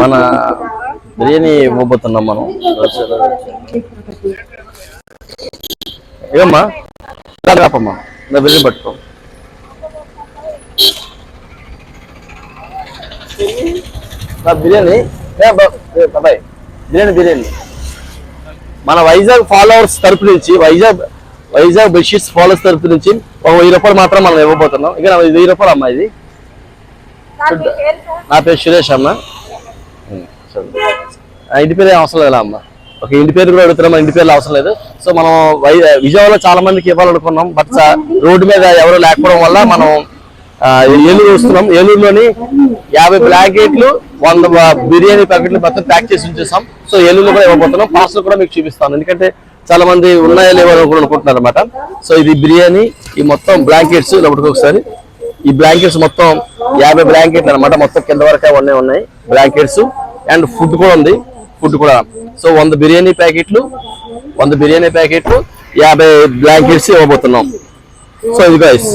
మన బిర్యానీ ఇవ్వబోతున్నాం మనం. ఏమమ్మా రాపమ్మా. నా బిర్యానీ పట్టుకో. నా బిర్యానీ. బిర్యానీ బిర్యానీ. మన వైజాగ్ ఫాలోవర్స్ తరపు నుంచి వైజాగ్ వైజాగ్ బెడ్షీట్స్ ఫాలోవర్స్ తరపు నుంచి ఒక వెయ్యి రూపాయలు మాత్రం మనం ఇవ్వబోతున్నాం. ఇక వెయ్యి రూపాయలు అమ్మా ఇది. నా పేరు సురేష్ అమ్మ. ఇంటి పేరు ఏం అవసరం లేదా అమ్మ. ఒక ఇంటి పేరు కూడా అడుగుతున్నాం ఇంటి పేర్లు అవసరం లేదు. సో మనం విజయవాడలో చాలా మందికి ఇవ్వాలనుకున్నాం బట్ రోడ్డు మీద ఎవరు లేకపోవడం వల్ల మనం ఏలూరు వస్తున్నాం. ఏలూరులోని యాభై బ్లాంకెట్లు వంద బిర్యానీ ప్యాకెట్లు మొత్తం ప్యాక్ చేసి ఉంచేసాం. సో ఏలూరులో కూడా ఇవ్వబోతున్నాం. పార్సల్ కూడా మీకు చూపిస్తాను. ఎందుకంటే చాలా మంది ఉన్నాయా లేవో అనుకుంటున్నారు అనమాట సో ఇది బిర్యానీ ఈ మొత్తం బ్లాంకెట్స్ లోపలికి ఒకసారి. ఈ బ్లాంకెట్స్ మొత్తం యాభై బ్లాంకెట్లు అన్నమాట. మొత్తం కింద వరకే అవన్నీ ఉన్నాయి. బ్లాంకెట్స్. అండ్ ఫుడ్ కూడా ఉంది. ఫుడ్ కూడా. సో వంద బిర్యానీ ప్యాకెట్లు వంద బిర్యానీ ప్యాకెట్లు యాభై బ్లాంకెట్స్ ఇవ్వబోతున్నాం. సో ఇది గైస్